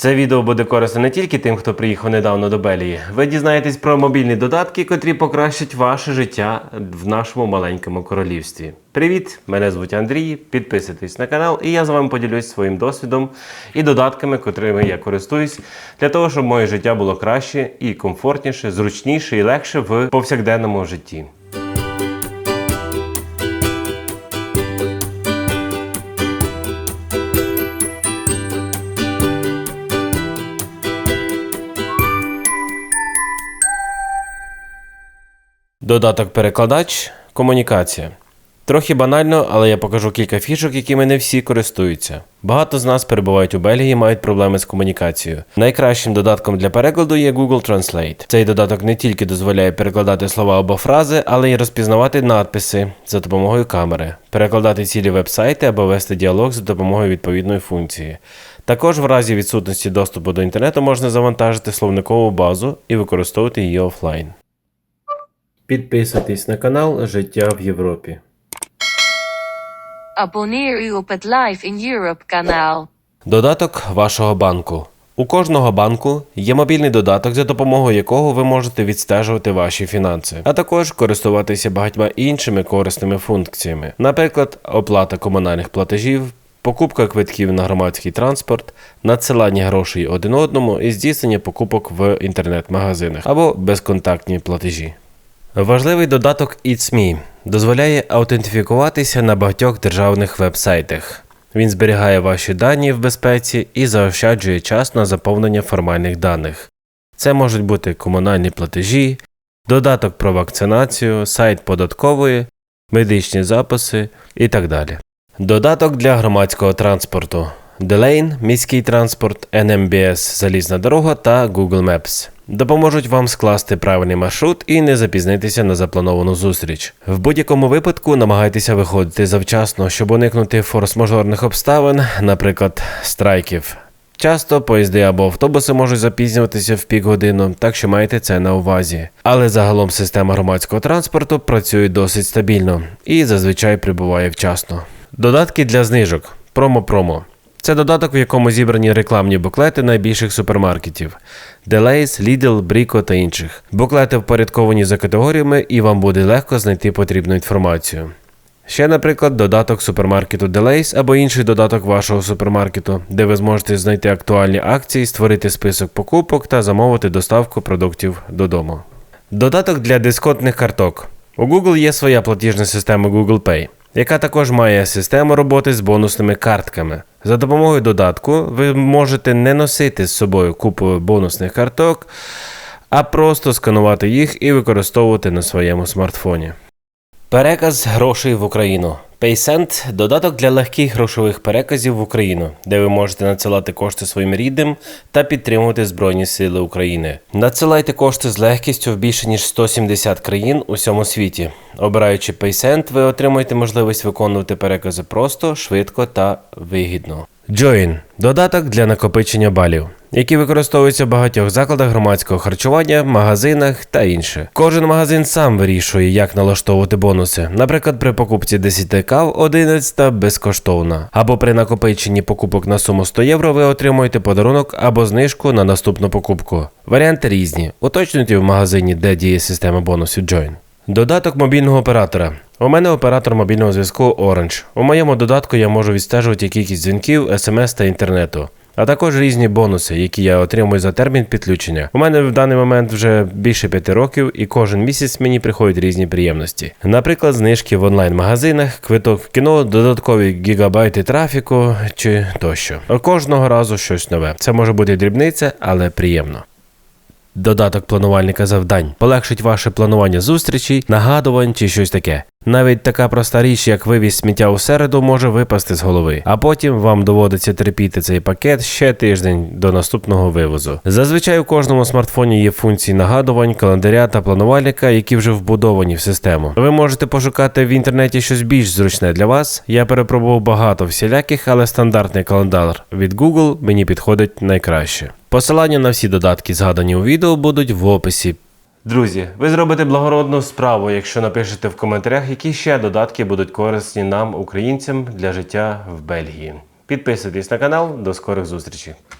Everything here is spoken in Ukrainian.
Це відео буде корисно не тільки тим, хто приїхав недавно до Белії. Ви дізнаєтесь про мобільні додатки, котрі покращать ваше життя в нашому маленькому королівстві. Привіт! Мене звуть Андрій. Підписуйтесь на канал, і я з вами поділюсь своїм досвідом і додатками, котрими я користуюсь, для того, щоб моє життя було краще і комфортніше, зручніше і легше в повсякденному житті. Додаток перекладач комунікація. Трохи банально, але я покажу кілька фішок, якими не всі користуються. Багато з нас перебувають у Бельгії і мають проблеми з комунікацією. Найкращим додатком для перекладу є Google Translate. Цей додаток не тільки дозволяє перекладати слова або фрази, але й розпізнавати надписи за допомогою камери, перекладати цілі веб-сайти або вести діалог за допомогою відповідної функції. Також в разі відсутності доступу до інтернету можна завантажити словникову базу і використовувати її офлайн. Підписуйтесь на канал Життя в Європі. Abonneer u op het Live in Europe kanaal. Додаток вашого банку. У кожного банку є мобільний додаток, за допомогою якого ви можете відстежувати ваші фінанси, а також користуватися багатьма іншими корисними функціями, наприклад, оплата комунальних платежів, покупка квитків на громадський транспорт, надсилання грошей один одному і здійснення покупок в інтернет-магазинах або безконтактні платежі. Важливий додаток It's дозволяє аутентифікуватися на багатьох державних веб-сайтах. Він зберігає ваші дані в безпеці і заощаджує час на заповнення формальних даних. Це можуть бути комунальні платежі, додаток про вакцинацію, сайт податкової, медичні записи і так далі. Додаток для громадського транспорту. Delane – міський транспорт, NMBS – залізна дорога та Google Maps. Допоможуть вам скласти правильний маршрут і не запізнитися на заплановану зустріч. В будь-якому випадку намагайтеся виходити завчасно, щоб уникнути форс-мажорних обставин, наприклад, страйків. Часто поїзди або автобуси можуть запізнюватися в пік годину, так що майте це на увазі. Але загалом система громадського транспорту працює досить стабільно і зазвичай прибуває вчасно. Додатки для знижок. Промо-промо. Це додаток, в якому зібрані рекламні буклети найбільших супермаркетів: Delays, Lidl, Brico та інших. Буклети впорядковані за категоріями, і вам буде легко знайти потрібну інформацію. Ще, наприклад, додаток супермаркету Delays або інший додаток вашого супермаркету, де ви зможете знайти актуальні акції, створити список покупок та замовити доставку продуктів додому. Додаток для дисконтних карток. У Google є своя платіжна система Google Pay, яка також має систему роботи з бонусними картками. За допомогою додатку ви можете не носити з собою купу бонусних карток, а просто сканувати їх і використовувати на своєму смартфоні. Переказ грошей в Україну. PaySend – додаток для легких грошових переказів в Україну, де ви можете надсилати кошти своїм рідним та підтримувати Збройні Сили України. Надсилайте кошти з легкістю в більше ніж 170 країн у всьому світі. Обираючи PaySend, ви отримуєте можливість виконувати перекази просто, швидко та вигідно. Join – додаток для накопичення балів, які використовуються в багатьох закладах громадського харчування, магазинах та інше. Кожен магазин сам вирішує, як налаштовувати бонуси. Наприклад, при покупці 10 кав 11 безкоштовна. Або при накопиченні покупок на суму 100 євро ви отримуєте подарунок або знижку на наступну покупку. Варіанти різні. Уточнюйте в магазині, де діє система бонусів Join. Додаток мобільного оператора. У мене оператор мобільного зв'язку Orange. У моєму додатку я можу відстежувати кількість дзвінків, смс та інтернету, а також різні бонуси, які я отримую за термін підключення. У мене в даний момент вже більше п'яти років, і кожен місяць мені приходять різні приємності. Наприклад, знижки в онлайн-магазинах, квиток в кіно, додаткові гігабайти трафіку чи тощо. Кожного разу щось нове. Це може бути дрібниця, але приємно. Додаток планувальника завдань полегшить ваше планування зустрічей, нагадувань чи щось таке. Навіть така проста річ, як вивіз сміття у середу, може випасти з голови, а потім вам доводиться терпіти цей пакет ще тиждень до наступного вивозу. Зазвичай у кожному смартфоні є функції нагадувань, календаря та планувальника, які вже вбудовані в систему. Ви можете пошукати в інтернеті щось більш зручне для вас. Я перепробував багато всіляких, але стандартний календар від Google мені підходить найкраще. Посилання на всі додатки, згадані у відео, будуть в описі. Друзі, ви зробите благородну справу, якщо напишете в коментарях, які ще додатки будуть корисні нам, українцям, для життя в Бельгії. Підписуйтесь на канал, до скорих зустрічей.